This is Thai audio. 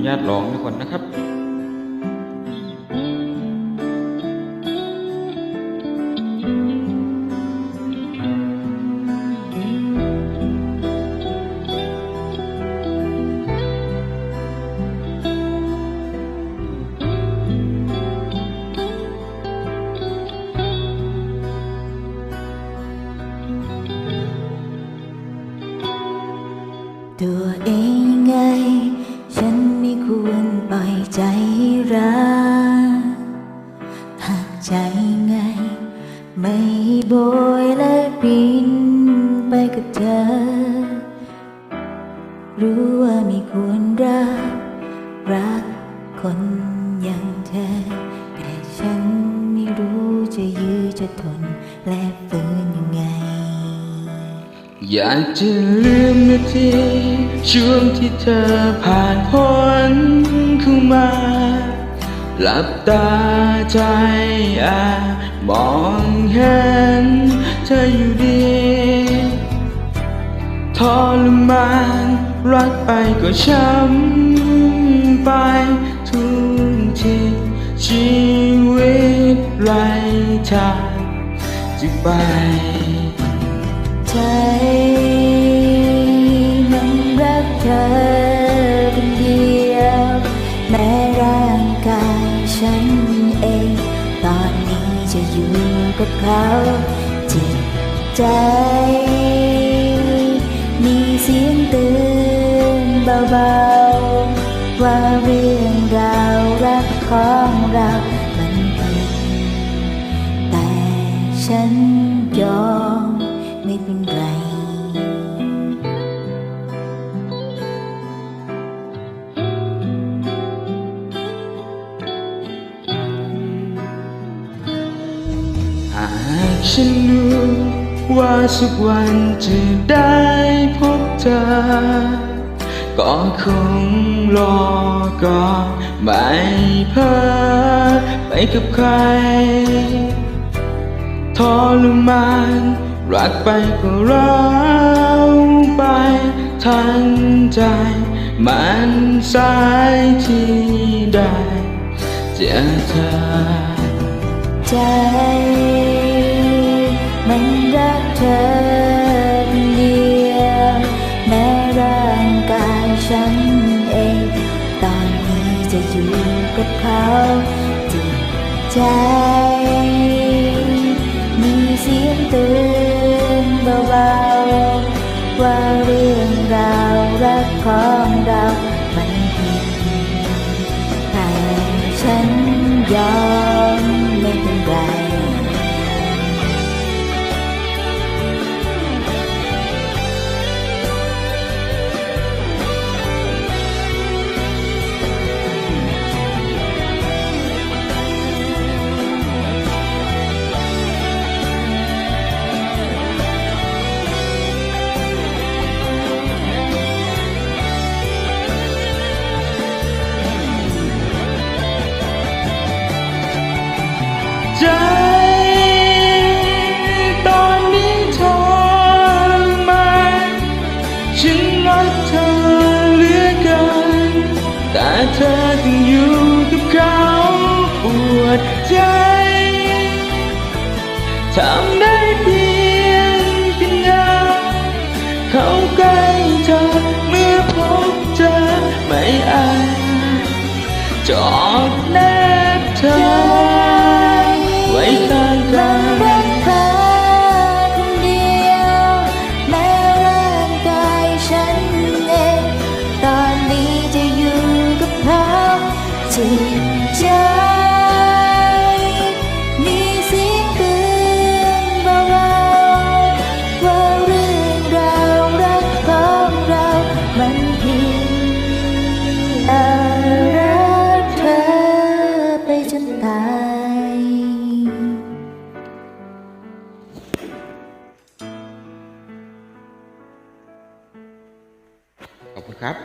นุญาตร้องไปก่อนนะครับตัวเอง ใจไง ไม่โบยและบินไปกับเธอ รู้ว่าไม่ควรรัก รักคนอย่างเธอ แต่ฉันไม่รู้จะยื้อจะทน และฝืนยังไง อยากจะลืมนาทีช่วงที่เธอผ่านพ้นเข้ามา หลับตาใจอามองเห็นเธออยู่ดีทรมานรักไปก็ช้ำไปทุกทีชีวิตไรทางจะไปใจมันรักเธอคนเดียวแม้ร่างก ฉันเอง ตอนนี้จะอยู่กับเขาจิตใจ มีเสียงเตือนเบาๆ ว่าเรื่องราวรักของเรามันผิดแต่ฉันยอมไม่เป็นไร ฉันรู้ว่าสักวันจะได้พบเธอ ก็คงรอก่อนไม่เพ้อไปกับใครทรมานรักไปก็ร้าวไปทั้งใจมันสายที่ได้เจอเธอใจ ธอเดียวแม้ร่างกายฉันเอง ตอนนี้จะอยู่กับเขาจิตใจ มีเสียงเตือนเบาๆว่าเรื่องราวรักของเรา มันผิดแต่ฉันยอม เธอต้องอยู่กับเขาปวดใจทำได้ จิตใจ มีเสียงเตือนเบาๆว่าเรื่องราวรักของเรามันผิดอารักเธอไปจนตาย ขอบคุณครับ